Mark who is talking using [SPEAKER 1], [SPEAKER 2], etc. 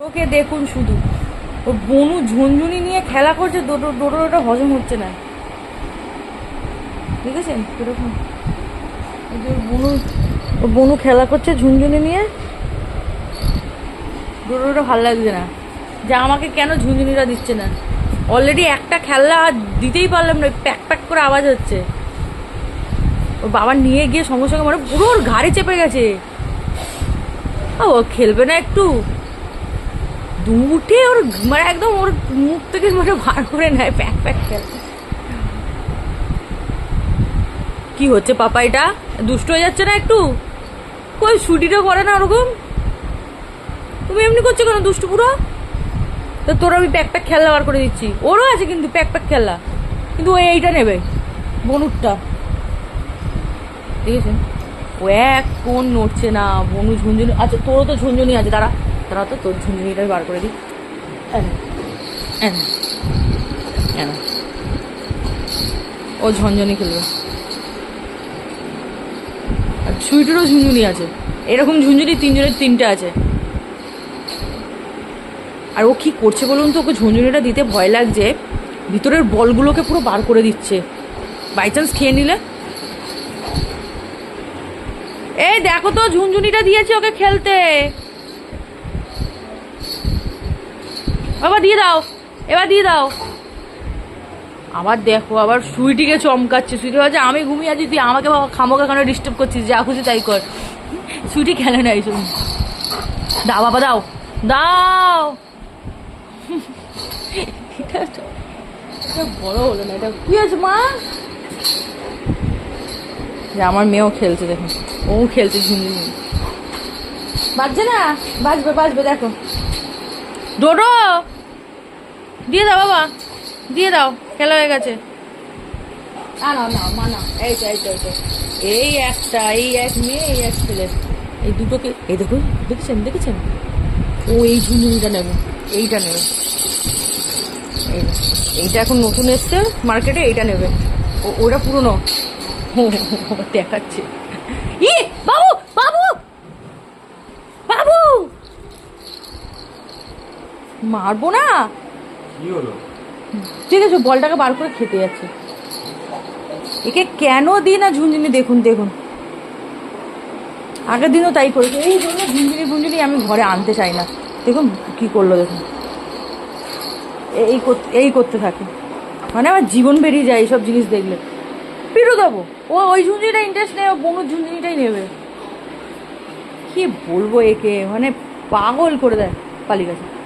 [SPEAKER 1] ওকে দেখুন শুধু। ও বনু ঝুনঝুনি নিয়ে খেলা করছে ওটা হজম হচ্ছে না। কীরকম ওই বনু, ও বনু খেলা করছে ঝুনঝুনি নিয়ে। ডোডোটা ভালো লাগছে না। যে আমাকে কেন ঝুনঝুনিটা দিচ্ছে না? অলরেডি একটা খেলনা দিতেই পারলাম না প্যাক প্যাক করে আওয়াজ হচ্ছে। ওর বাবা নিয়ে গিয়ে সঙ্গে সঙ্গে মানে পুরো ওর ঘাড়ে চেপে গেছে। ও খেলবে না একটু। দুটে ওর মানে একদম ওর মুখ থেকে মানে বার করে নেয়, প্যাক প্যাক খেল কি হচ্ছে পাপা এটা? দুষ্ট হয়ে যাচ্ছে না একটু? কই, ছুটিটা করে না ওরকম? তুমি এমনি করছ কেন দুষ্টু পুরো? তো তোর আমি প্যাক প্যাক খেলনা বার করে দিচ্ছি। ওরও আছে কিন্তু প্যাক প্যাক খেলনা। কিন্তু ও এইটা নেবে, বনুরটা। দেখেছেন? ও এক কোন নড়ছে না বনু ঝুনঝুনি আচ্ছা তোরও তো ঝুনঝুনি আছে তারা তারা তো তোর ঝুনঝুনিটাই বার করে দিই। ও ঝনঝনি খেলবে। আর সুইটেরও ঝুনঝুনি আছে। এরকম ঝুনঝুনি তিনজনের তিনটে আছে। আর ও কি করছে বলুন তো? ওকে ঝুনঝুনিটা দিতে ভয় লাগছে। ভিতরের বলগুলোকে পুরো বার করে দিচ্ছে। বাই চান্স খেয়ে নিলে? এই দেখো তো, ঝুনঝুনিটা দিয়েছি ওকে খেলতে। বাবা, দিয়ে দাও। এবার দিয়ে দাও। আবার দেখো, আবার সুইটিকে চমকাচ্ছে। সুইটি ভাবছে আমি ঘুমিয়ে আছি, তুই আমাকে বাবা খামোকা কেন ডিস্টার্ব করছিস? যা খুশি তাই কর। সুইটি খেলে না এইসব দাও বাবা, দাও। দাও। বড় হলো না, এটা কি আছে মা? যে, আমার মেয়েও খেলছে দেখুন ও খেলছে ঝুমঝুমি। বাজছে না? বাজবে বাজবে, দেখো। ডোডো! দিয়ে দাও বাবা, দিয়ে দাও, খেলা হয়ে গেছে। এই একটা, এই এক মেয়ে, এই এক ছেলে। এই দুটোকে, এই দেখুন দেখেছেন দেখেছেন? ও এই ঝুনঝুনিটা নেবে, এইটা নেবে। এই এইটা এখন নতুন এসছে, মার্কেটে এইটা নেবে। ও, ওটা পুরনো। দেখাচ্ছে। ই বাবু বাবু বাবু মারবো না?
[SPEAKER 2] কি হলো?
[SPEAKER 1] ঠিক আছে বলটাকে বার করে খেতে যাচ্ছে। একে কেন দিই না ঝুনঝুনি? দেখুন দেখুন। আগের দিনও তাই করেছে। এই জন্য ঝুনঝুনি ফুনঝুনি আমি ঘরে আনতে চাই না। দেখুন কি করল দেখুন। এই করতে এই করতে থাকে। মানে আমার জীবন বেরিয়ে যায় এইসব জিনিস দেখলে। পিরু দেবো। ও ওই ঝুনঝুনিটা ইন্টারেস্ট নেই ও বনুর ঝুনঝুনিটাই নেবে। কি বলব একে? মানে পাগল করে দেয় পালিয়ে গেছে।